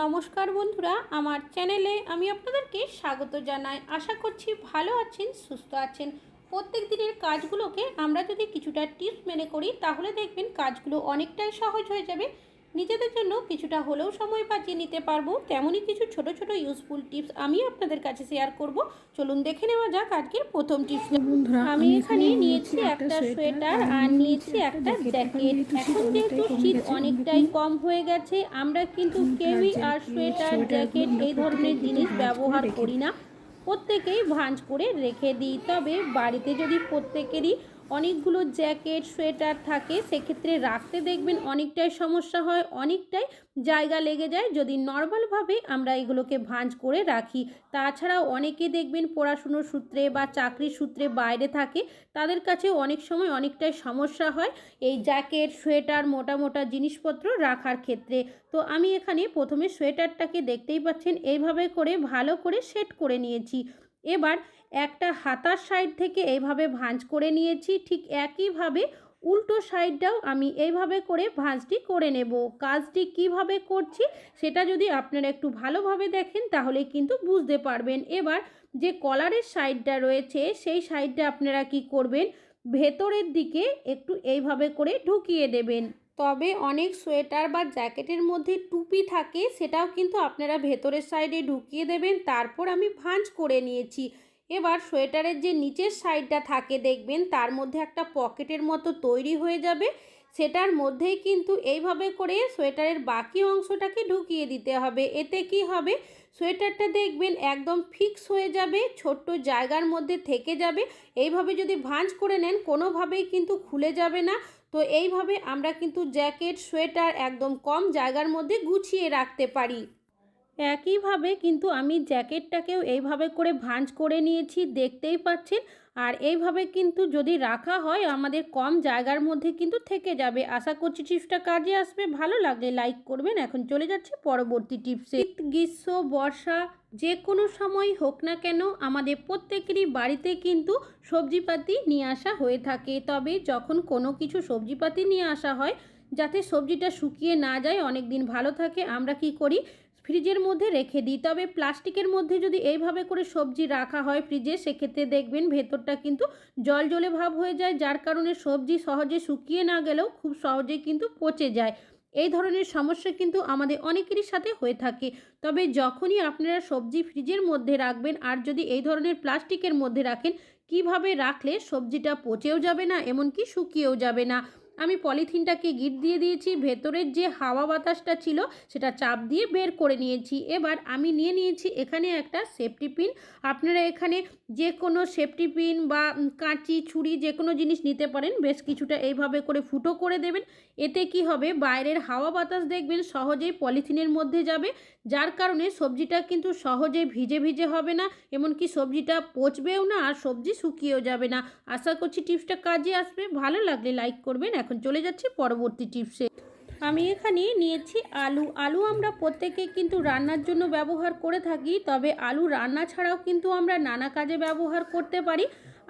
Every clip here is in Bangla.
নমস্কার বন্ধুরা, আমার চ্যানেলে আমি আপনাদেরকে স্বাগত জানাই। আশা করছি ভালো আছেন, সুস্থ আছেন। প্রত্যেক দিনের কাজগুলোকে আমরা যদি কিছুটা টিপস মেনে করি, তাহলে দেখবেন কাজগুলো অনেকটাই সহজ হয়ে যাবে। নিজেদের জন্য কিছুটা হলেও সময় বাঁচিয়ে নিতে পারব। তেমনই কিছু ছোট ছোট ইউজফুল টিপস আমি আপনাদের কাছে শেয়ার করব। চলুন দেখে নেওয়া যাক আজকের প্রথম টিপস বন্ধুরা আমি এখানে নিয়েছি একটা সোয়েটার আর নিয়েছি একটা জ্যাকেট এখন যেহেতু শীত অনেকটাই কম হয়ে গেছে আমরা কিন্তু কেউই আর সোয়েটার জ্যাকেট এই ধরনের জিনিস ব্যবহার করি না। প্রত্যেকেই ভাঁজ করে রেখে দিই। তবে বাড়িতে যদি প্রত্যেকেরই অনেকগুলো জ্যাকেট, সোয়েটার থাকে, সেক্ষেত্রে রাখতে দেখবেন অনেকটাই সমস্যা হয়, অনেকটাই জায়গা লেগে যায়। যদি নর্মালভাবে আমরা এগুলোকে ভাঁজ করে রাখি, তাছাড়াও অনেকে দেখবেন পড়াশুনোর সূত্রে বা চাকরির সূত্রে বাইরে থাকে, তাদের কাছে অনেক সময় অনেকটাই সমস্যা হয় এই জ্যাকেট, সোয়েটার, মোটা মোটা জিনিসপত্র রাখার ক্ষেত্রে। তো আমি এখানে প্রথমে সোয়েটারটাকে দেখতেই পাচ্ছেন, এইভাবে করে ভালো করে সেট করে নিয়েছি। এবার একটা হাতার সাইড থেকে এইভাবে ভাঁজ করে নিয়েছি, ঠিক একইভাবে উল্টো সাইডটাও আমি এইভাবে করে ভাঁজটি করে নেব। কাজটি কীভাবে করছি সেটা যদি আপনারা একটু ভালোভাবে দেখেন তাহলে কিন্তু বুঝতে পারবেন। এবার যে কলারের সাইডটা রয়েছে সেই সাইডটা আপনারা কি করবেন? ভেতরের দিকে একটু এইভাবে করে ঢুকিয়ে দেবেন। তবে অনেক সোয়েটার বা জ্যাকেটের মধ্যে টুপি থাকে, সেটাও কিন্তু আপনারা ভেতরের সাইডে ঢুকিয়ে দেবেন। তারপর আমি ভাঁজ করে নিয়েছি। এবার সোয়েটারের যে নিচের সাইডটা থাকে দেখবেন, তার মধ্যে একটা পকেটের মতো তৈরি হয়ে যাবে। সেটার মধ্যেই কিন্তু এইভাবে করে সোয়েটারের বাকি অংশটাকে ঢুকিয়ে দিতে হবে। এতে কি হবে? সোয়েটারটা দেখবেন একদম ফিক্স হয়ে যাবে, ছোট্ট জায়গার মধ্যে থেকে যাবে। এইভাবে যদি ভাঁজ করে নেন, কোনোভাবেই কিন্তু খুলে যাবে না। তো এইভাবে আমরা কিন্তু জ্যাকেট, সোয়েটার একদম কম জায়গার মধ্যে গুছিয়ে রাখতে পারি। একইভাবে কিন্তু আমি জ্যাকেটটাকেও এইভাবে করে ভাঁজ করে নিয়েছি, দেখতেই পাচ্ছেন আর এইভাবে কিন্তু যদি রাখা হয়, আমাদের কম জায়গার মধ্যে কিন্তু থেকে যাবে। আশা করছি টিপসটা কাজে আসবে। ভালো লাগলে লাইক করবেন। এখন চলে যাচ্ছে পরবর্তী টিপসে। শীত, গ্রীষ্ম, বর্ষা যে কোনো সময় হোক না কেন আমাদের প্রত্যেকেরই বাড়িতে কিন্তু সবজিপাতি নিয়ে আসা হয়ে থাকে। তবে যখন কোনো কিছু সবজিপাতি নিয়ে আসা হয়, যাতে সবজিটা শুকিয়ে না যায় অনেক দিন ভালো থাকে, আমরা কি করি? ফ্রিজের মধ্যে রেখে দিই। তবে প্লাস্টিকের মধ্যে যদি এইভাবে করে সবজি রাখা হয় ফ্রিজে, সেক্ষেত্রে দেখবেন ভেতরটা কিন্তু জল জলে ভাব হয়ে যায়, যার কারণে সবজি সহজে শুকিয়ে না গেলেও খুব সহজেই কিন্তু পচে যায়। এই ধরনের সমস্যা কিন্তু আমাদের অনেকেরই সাথে হয়ে থাকে। তবে যখনই আপনারা সবজি ফ্রিজের মধ্যে রাখবেন আর যদি এই ধরনের প্লাস্টিকের মধ্যে রাখেন, কীভাবে রাখলে সবজিটা পচেও যাবে না, এমনকি শুকিয়েও যাবে না? আমি পলিথিনটাকে গিট দিয়ে দিয়েছি, ভেতরের যে হাওয়া বাতাসটা ছিল সেটা চাপ দিয়ে বের করে নিয়েছি। এবার আমি নিয়ে নিয়েছি এখানে একটা সেফটি পিন আপনারা এখানে যে কোনো সেফটি পিন বা কাঁচি, ছুরি যে কোনো জিনিস নিতে পারেন, বেশ কিছুটা এইভাবে করে ফুটো করে দেবেন। এতে কি হবে? বাইরের হাওয়া বাতাস দেখবেন সহজেই পলিথিনের মধ্যে যাবে, যার কারণে সবজিটা কিন্তু সহজে ভিজে ভিজে হবে না, এমনকি সবজিটা পচবেও না আর সবজি শুকিয়েও যাবে না। আশা করছি টিপসটা কাজে আসবে। ভালো লাগলে লাইক করবেন। এখন চলে যাচ্ছি পরবর্তী টিপসে। আমি এখানে নিয়েছি আলু। আলু আমরা প্রত্যেকে কিন্তু রান্নার জন্য ব্যবহার করে থাকি, তবে আলু রান্না ছাড়াও কিন্তু আমরা নানা কাজে ব্যবহার করতে পারি।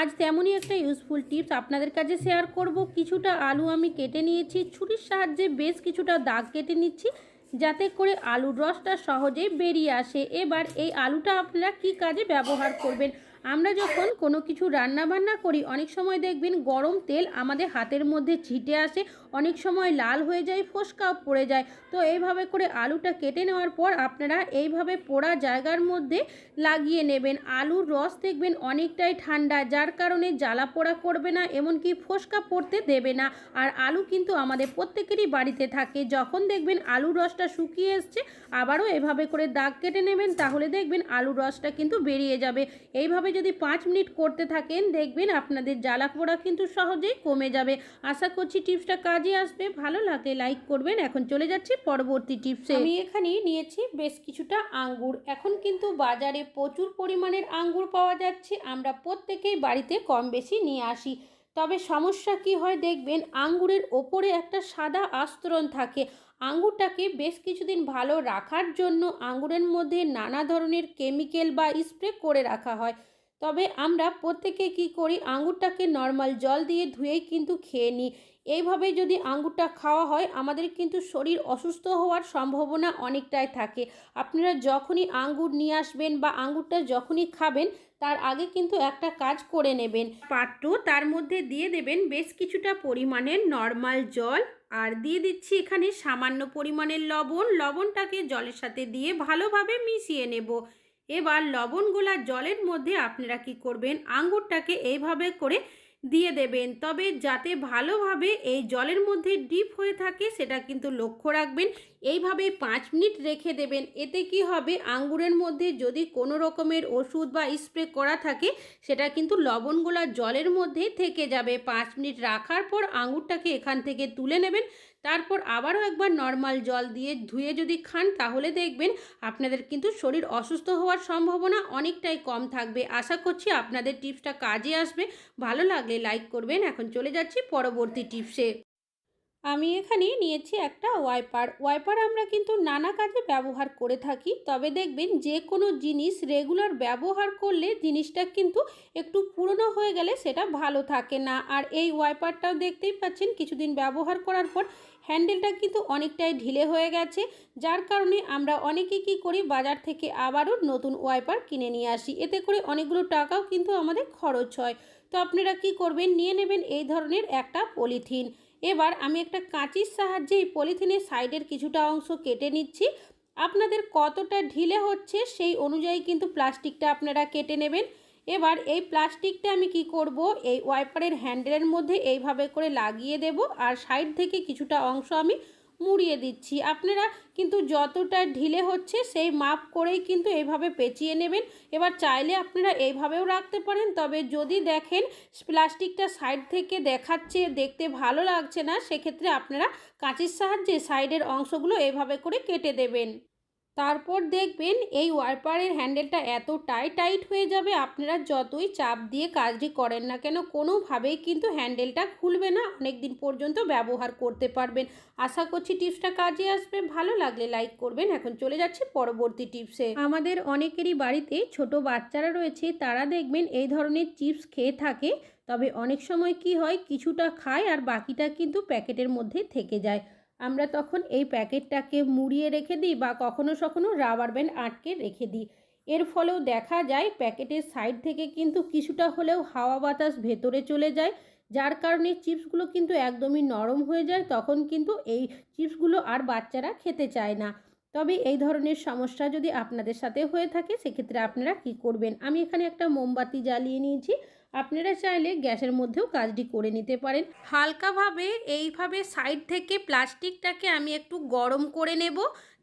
আজ তেমনই একটা ইউজফুল টিপস আপনাদের কাছে শেয়ার করব। কিছুটা আলু আমি কেটে নিয়েছি, ছুরির সাহায্যে বেশ কিছুটা দাগ কেটে নিচ্ছি, যাতে করে আলুর রসটা সহজেই বেরিয়ে আসে। এবার এই আলুটা আপনারা কি কাজে ব্যবহার করবেন? আমরা যখন কোনো কিছু রান্না বান্না করি, অনেক সময় দেখবেন গরম তেল আমাদের হাতের মধ্যে ছিটে আসে অনেক সময় লাল হয়ে যায় ফোসকাও পড়ে যায়। তো এইভাবে করে আলুটা কেটে নেওয়ার পর আপনারা এইভাবে পোড়া জায়গার মধ্যে লাগিয়ে নেবেন। আলুর রস দেখবেন অনেকটাই ঠান্ডা, যার কারণে জ্বালা পোড়া করবে না, এমনকি ফোসকা পড়তে দেবে না। আর আলু কিন্তু আমাদের প্রত্যেকেরই বাড়িতে থাকে। যখন দেখবেন আলুর রসটা শুকিয়ে এসছে, আবারও এভাবে করে দাগ কেটে নেবেন, তাহলে দেখবেন আলুর রসটা কিন্তু বেরিয়ে যাবে। এইভাবে যদি পাঁচ মিনিট করতে থাকেন, দেখবেন আপনাদের জ্বালা পোড়া কিন্তু সহজেই কমে যাবে। আশা করছি টিপসটা কাজে আসবে, ভালো লাগলে লাইক করবেন। এখন চলে যাচ্ছি পরবর্তী টিপসে আমি এখানে নিয়েছি বেশ কিছুটা আঙ্গুর। এখন কিন্তু বাজারে প্রচুর পরিমাণের আঙ্গুর পাওয়া যাচ্ছে। আমরা প্রত্যেকেই বাড়িতে কম বেশি নিয়ে আসি। তবে সমস্যা কি হয় দেখবেন, আঙ্গুরের ওপরে একটা সাদা আস্তরণ থাকে। আঙ্গুরটাকে বেশ কিছুদিন ভালো রাখার জন্য আঙ্গুরের মধ্যে নানা ধরনের কেমিক্যাল বা স্প্রে করে রাখা হয়। তবে আমরা প্রত্যেকে কি করি, আঙ্গুরটাকে নর্মাল জল দিয়ে ধুয়েই কিন্তু খেয়ে নিই। এইভাবে যদি আঙ্গুরটা খাওয়া হয়, আমাদের কিন্তু শরীর অসুস্থ হওয়ার সম্ভাবনা অনেকটাই থাকে। আপনারা যখনই আঙ্গুর নিয়ে আসবেন বা আঙ্গুরটা যখনই খাবেন, তার আগে কিন্তু একটা কাজ করে নেবেন। পাত্র তার মধ্যে দিয়ে দেবেন বেশ কিছুটা পরিমাণের নর্মাল জল আর দিয়ে দিচ্ছি এখানে সামান্য পরিমাণের লবণ। লবণটাকে জলের সাথে দিয়ে ভালোভাবে মিশিয়ে নেব। এবার লবণগুলা জলের মধ্যে আপনারা কি করবেন? আঙ্গুরটাকে এইভাবে করে দিয়ে দেবেন। তবে যাতে ভালোভাবে এই জলের মধ্যে ডিপ হয়ে থাকে, সেটা কিন্তু লক্ষ্য রাখবেন। এইভাবে পাঁচ মিনিট রেখে দেবেন। এতে কি হবে? আঙ্গুরের মধ্যে যদি কোনো রকমের ওষুধ বা স্প্রে করা থাকে, সেটা কিন্তু লবণগুলা জলের মধ্যে থেকে যাবে। পাঁচ মিনিট রাখার পর আঙ্গুরটাকে এখান থেকে তুলে নেবেন। তারপর আবারও একবার নর্মাল জল দিয়ে ধুয়ে যদি খান, তাহলে দেখবেন আপনাদের কিন্তু শরীর অসুস্থ হওয়ার সম্ভাবনা অনেকটাই কম থাকবে। আশা করছি আপনাদের টিপসটা কাজে আসবে। ভালো লাগলে লাইক করবেন। এখন চলে যাচ্ছি পরবর্তী টিপসে। আমি এখানে নিয়েছি একটা ওয়াইপার। ওয়াইপার আমরা কিন্তু নানা কাজে ব্যবহার করে থাকি, তবে দেখবেন যে কোনো জিনিস রেগুলার ব্যবহার করলে জিনিসটা কিন্তু একটু পুরনো হয়ে গেলে সেটা ভালো থাকে না। আর এই ওয়াইপারটাও দেখতেই পাচ্ছেন কিছুদিন ব্যবহার করার পর হ্যান্ডেলটা কিন্তু অনেকটাই ঢিলে হয়ে গেছে, যার কারণে আমরা অনেকে কি করি, বাজার থেকে আবারও নতুন ওয়াইপার কিনে নিয়ে আসি। এতে করে অনেকগুলো টাকাও কিন্তু আমাদের খরচ হয়। তো আপনারা কি করবেন, নিয়ে নেবেন এই ধরনের একটা পলিথিন। এবার আমি একটা কাঁচির সাহায্যে এই পলিথিনের সাইডের কিছুটা অংশ কেটে নিচ্ছি। আপনাদের কতটা ঢিলে হচ্ছে সেই অনুযায়ী কিন্তু প্লাস্টিকটা আপনারা কেটে নেবেন। এবার এই প্লাস্টিকটা আমি কি করব? এই ওয়াইপারের হ্যান্ডেলের মধ্যে এইভাবে করে লাগিয়ে দেব। আর সাইড থেকে কিছুটা অংশ আমি মুড়িয়ে দিচ্ছি। আপনারা কিন্তু যতটা ঢিলে হচ্ছে সেই মাপ করেই কিন্তু এইভাবে পেঁচিয়ে নেবেন। এবার চাইলে আপনারা এইভাবেও রাখতে পারেন, তবে যদি দেখেন প্লাস্টিকটা সাইড থেকে দেখাচ্ছে, দেখতে ভালো লাগছে না, সেক্ষেত্রে আপনারা কাঁচির সাহায্যে সাইডের অংশগুলো এভাবে করে কেটে দেবেন। তারপর দেখবেন এই ওয়াইপারের হ্যান্ডেলটা এত এতটাই টাইট হয়ে যাবে, আপনারা যতই চাপ দিয়ে কাজটি করেন না কেন, কোনোভাবেই কিন্তু হ্যান্ডেলটা খুলবে না। অনেক দিন পর্যন্ত ব্যবহার করতে পারবেন। আশা করছি টিপসটা কাজে আসবে। ভালো লাগলে লাইক করবেন। এখন চলে যাচ্ছে পরবর্তী টিপসে। আমাদের অনেকেরই বাড়িতে ছোট বাচ্চারা রয়েছে, তারা দেখবেন এই ধরনের চিপস খেয়ে থাকে। তবে অনেক সময় কি হয়, কিছুটা খায় আর বাকিটা কিন্তু প্যাকেটের মধ্যে থেকে যায়। আমরা তখন এই প্যাকেটটাকে মুড়িয়ে রেখে দিই বা কখনো কখনো রাবার ব্যান্ড আটকে রেখে দিই। এর ফলেও দেখা যায় প্যাকেটের সাইড থেকে কিন্তু কিছুটা হলেও হাওয়া বাতাস ভেতরে চলে যায়, যার কারণে চিপসগুলো কিন্তু একদমই নরম হয়ে যায়, তখন কিন্তু এই চিপসগুলো আর বাচ্চারা খেতে চায় না। তবে এই ধরনের সমস্যা যদি আপনাদের সাথে হয়ে থাকে, সেক্ষেত্রে আপনারা কি করবেন? আমি এখানে একটা মোমবাতি জ্বালিয়ে নিয়েছি। আপনারা চাইলে গ্যাসের মধ্যেও কাজটি করে নিতে পারেন। হালকাভাবে এইভাবে সাইড থেকে প্লাস্টিকটাকে আমি একটু গরম করে নেব।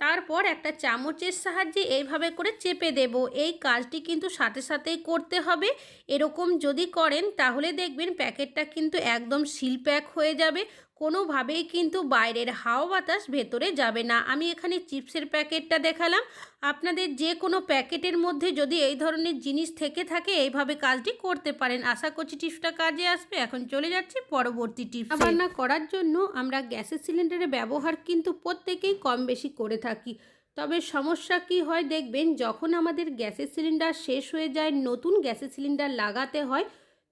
তারপর একটা চামচের সাহায্যে এইভাবে করে চেপে দেব। এই কাজটি কিন্তু সাথে সাথেই করতে হবে। এরকম যদি করেন তাহলে দেখবেন প্যাকেটটা কিন্তু একদম সিল প্যাক হয়ে যাবে। কোনোভাবেই কিন্তু বাইরের হাওয়া বাতাস ভেতরে যাবে না। আমি এখানে চিপসের প্যাকেটটা দেখালাম। আপনাদের যে কোনো প্যাকেটের মধ্যে যদি এই ধরনের জিনিস থেকে থাকে, এইভাবে কাজটি করতে পারেন। আশা করছি টিপসটা কাজে আসবে। এখন চলে যাচ্ছি পরবর্তী টিপস। রান্না করার জন্য আমরা গ্যাসের সিলিন্ডারের ব্যবহার কিন্তু প্রত্যেকেই কম বেশি করে থাকি। তবে সমস্যা কি হয় দেখবেন, যখন আমাদের গ্যাসের সিলিন্ডার শেষ হয়ে যায়, নতুন গ্যাসের সিলিন্ডার লাগাতে হয়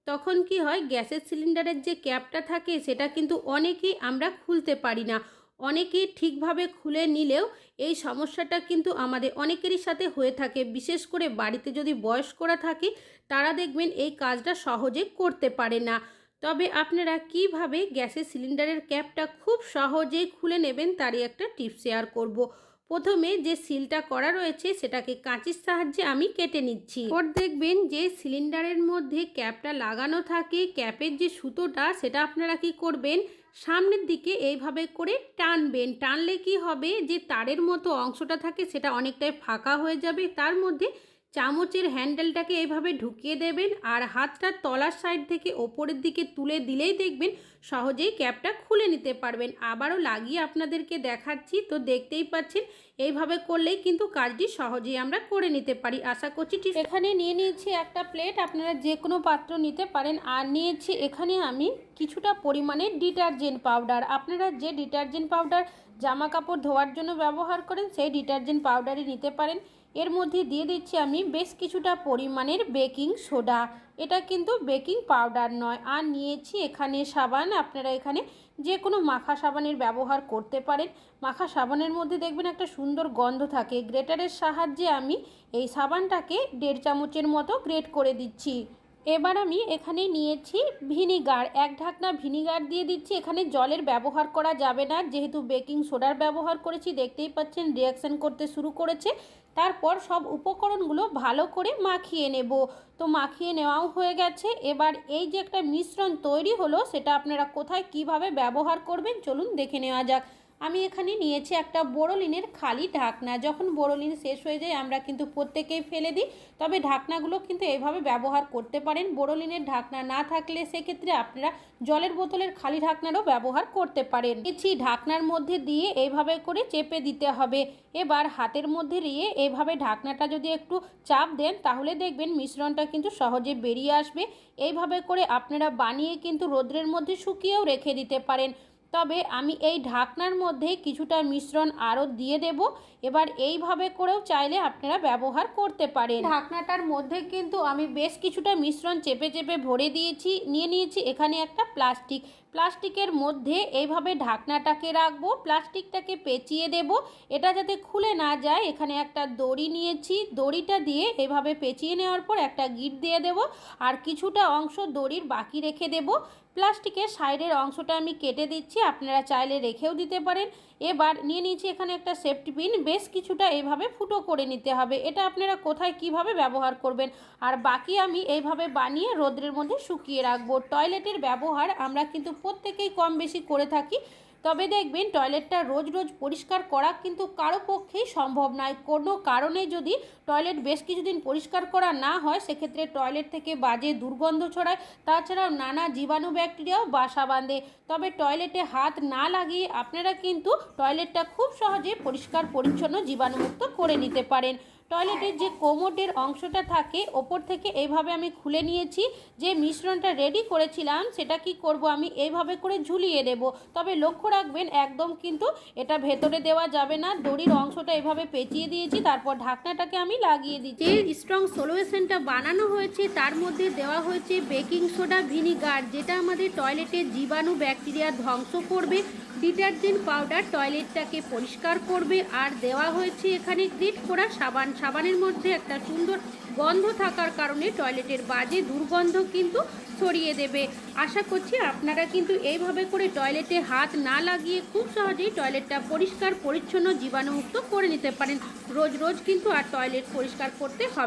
তখন কি হয়? গ্যাসের সিলিন্ডারের যে ক্যাপটা থাকে, সেটা কিন্তু অনেকেই আমরা খুলতে পারি না। অনেকেই ঠিকভাবে খুলে নিলেও এই সমস্যাটা কিন্তু আমাদের অনেকেরই সাথে হয়ে থাকে। বিশেষ করে বাড়িতে যদি বয়স্করা থাকে, তারা দেখবেন এই কাজটা সহজে করতে পারে না। তবে আপনারা কীভাবে গ্যাসের সিলিন্ডারের ক্যাপটা খুব সহজেই খুলে নেবেন, তারই একটা টিপস শেয়ার করব। প্রথমে যে সিলটা করা রয়েছে সেটাকে কাঁচির সাহায্যে আমি কেটে নিচ্ছি। ওর দেখবেন যে সিলিন্ডারের মধ্যে ক্যাপটা লাগানো থাকে, ক্যাপের যে সুতোটা সেটা আপনারা কি করবেন? সামনের দিকে এইভাবে করে টানবেন। টানলে কি হবে? যে তারের মতো অংশটা থাকে সেটা অনেকটাই ফাঁকা হয়ে যাবে। তার মধ্যে চামচের হ্যান্ডেলটাকে এইভাবে ঢুকিয়ে দেবেন আর হাতটা তলার সাইড থেকে ওপরের দিকে তুলে দিলেই দেখবেন সহজেই ক্যাপটা খুলে নিতে পারবেন। আবারও লাগিয়ে আপনাদেরকে দেখাচ্ছি, তো দেখতেই পাচ্ছেন, এইভাবে করলেই কিন্তু কাজটি সহজেই আমরা করে নিতে পারি। আশা করছি এখানে নিয়ে নিয়েছি একটা প্লেট, আপনারা যে কোনো পাত্র নিতে পারেন। আর নিয়েছি এখানে আমি কিছুটা পরিমাণে ডিটারজেন্ট পাউডার। আপনারা যে ডিটারজেন্ট পাউডার জামা কাপড় ধোয়ার জন্য ব্যবহার করেন, সেই ডিটারজেন্ট পাউডারই নিতে পারেন। এর মধ্যে দিয়ে দিচ্ছি আমি বেশ কিছুটা পরিমাণের বেকিং সোডা। এটা কিন্তু বেকিং পাউডার নয়। আর নিয়েছি এখানে সাবান। আপনারা এখানে যে কোনো মাখা সাবানের ব্যবহার করতে পারেন। মাখা সাবানের মধ্যে দেখবেন একটা সুন্দর গন্ধ থাকে। গ্রেটারের সাহায্যে আমি এই সাবানটাকে দেড় চামচের মতো গ্রেট করে দিচ্ছি। এবার আমি এখানে নিয়েছি ভিনিগার। এক ঢাকনা ভিনিগার দিয়ে দিচ্ছি। এখানে জলের ব্যবহার করা যাবে না। যেহেতু বেকিং সোডার ব্যবহার করেছি, দেখতেই পাচ্ছেন রিয়াকশান করতে শুরু করেছে। তারপর সব উপকরণগুলো ভালো করে মাখিয়ে নেব। তো মাখিয়ে নেওয়াও হয়ে গেছে। এবার এই যে একটা মিশ্রণ তৈরি হলো, সেটা আপনারা কোথায় কীভাবে ব্যবহার করবেন, চলুন দেখে নেওয়া যাক। আমি এখানে নিয়েছি একটা বোরোলিনের খালি ঢাকনা। যখন বোরোলিন শেষ হয়ে যায়, আমরা কিন্তু প্রত্যেকেই ফেলে দিই। তবে ঢাকনাগুলো কিন্তু এভাবে ব্যবহার করতে পারেন। বোরোলিনের ঢাকনা না থাকলে সেক্ষেত্রে আপনারা জলের বোতলের খালি ঢাকনারও ব্যবহার করতে পারেন। এছি ঢাকনার মধ্যে দিয়ে এইভাবে করে চেপে দিতে হবে। এবার হাতের মধ্যে দিয়ে এইভাবে ঢাকনাটা যদি একটু চাপ দেন, তাহলে দেখবেন মিশ্রণটা কিন্তু সহজে বেরিয়ে আসবে। এইভাবে করে আপনারা বানিয়ে কিন্তু রোদ্রের মধ্যে শুকিয়েও রেখে দিতে পারেন। তবে আমি এই ঢাকনার মধ্যে কিছুটা মিশ্রণ আরও দিয়ে দেব। এবার এইভাবে করেও চাইলে আপনারা ব্যবহার করতে পারেন। ঢাকনাটার মধ্যে কিন্তু আমি বেশ কিছুটা মিশ্রণ চেপে চেপে ভরে দিয়েছি, নিয়ে নিয়েছি এখানে একটা প্লাস্টিক। প্লাস্টিকের মধ্যে এইভাবে ঢাকনাটাকে রাখব, প্লাস্টিকটাকে পেঁচিয়ে দেব। এটা যাতে খুলে না যায়, এখানে একটা দড়ি নিয়েছি। দড়িটা দিয়ে এভাবে পেঁচিয়ে নেওয়ার পর একটা গিট দিয়ে দেব। আর কিছুটা অংশ দড়ির বাকি রেখে দেব। প্লাস্টিকের সাইডের অংশটা আমি কেটে দিচ্ছি, আপনারা চাইলে রেখেও দিতে পারেন। এবার নিয়ে নিয়েছি এখানে একটা সেফটি পিন, বেশ কিছুটা এইভাবে ফুটো করে নিতে হবে। এটা আপনারা কোথায় কীভাবে ব্যবহার করবেন? আর বাকি আমি এইভাবে বানিয়ে রোদ্রের মধ্যে শুকিয়ে রাখব। টয়লেটের ব্যবহার আমরা কিন্তু প্রত্যেকেই কম বেশি করে থাকি। তবে দেখবেন টয়লেটটা রোজ রোজ পরিষ্কার করা কিন্তু কারও পক্ষেই সম্ভব নয়। কোনো কারণে যদি টয়লেট বেশ কিছুদিন পরিষ্কার করা না হয়, সেক্ষেত্রে টয়লেট থেকে বাজে দুর্গন্ধ ছড়ায়। তাছাড়াও নানা জীবাণু ব্যাকটেরিয়াও বাসা বাঁধে। তবে টয়লেটে হাত না লাগিয়ে আপনারা কিন্তু টয়লেটটা খুব সহজে পরিষ্কার, পরিচ্ছন্ন, জীবাণুমুক্ত করে নিতে পারেন। টয়লেটের যে কোমোটের অংশটা থাকে, ওপর থেকে এইভাবে আমি খুলে নিয়েছি। যে মিশ্রণটা রেডি করেছিলাম, সেটা কি করব আমি? এইভাবে করে ঝুলিয়ে দেব। তবে লক্ষ্য রাখবেন, একদম কিন্তু এটা ভেতরে দেওয়া যাবে না। দড়ির অংশটা এভাবে পেঁচিয়ে দিয়েছি, তারপর ঢাকনাটাকে আমি লাগিয়ে দিচ্ছি। যে স্ট্রং সলিউশনটা বানানো হয়েছে, তার মধ্যে দেওয়া হয়েছে বেকিং সোডা ভিনিগার যেটা আমাদের টয়লেটের জীবাণু ব্যাকটেরিয়া ধ্বংস করবে। ডিটারজেন্ট পাউডার টয়লেটটাকে পরিষ্কার করবে। আর দেওয়া হয়েছে এখানে গ্রিট করা সাবান। সাবানের মধ্যে একটা সুন্দর গন্ধ থাকার কারণে টয়লেটের বাজে দুর্গন্ধ কিন্তু ছড়িয়ে দেবে। আশা করছি আপনারা কিন্তু এইভাবে করে টয়লেটে হাত না লাগিয়ে খুব সহজেই টয়লেটটা পরিষ্কার, পরিচ্ছন্ন, জীবাণুমুক্ত করে নিতে পারেন। রোজ রোজ কিন্তু আর টয়লেট পরিষ্কার করতে হবে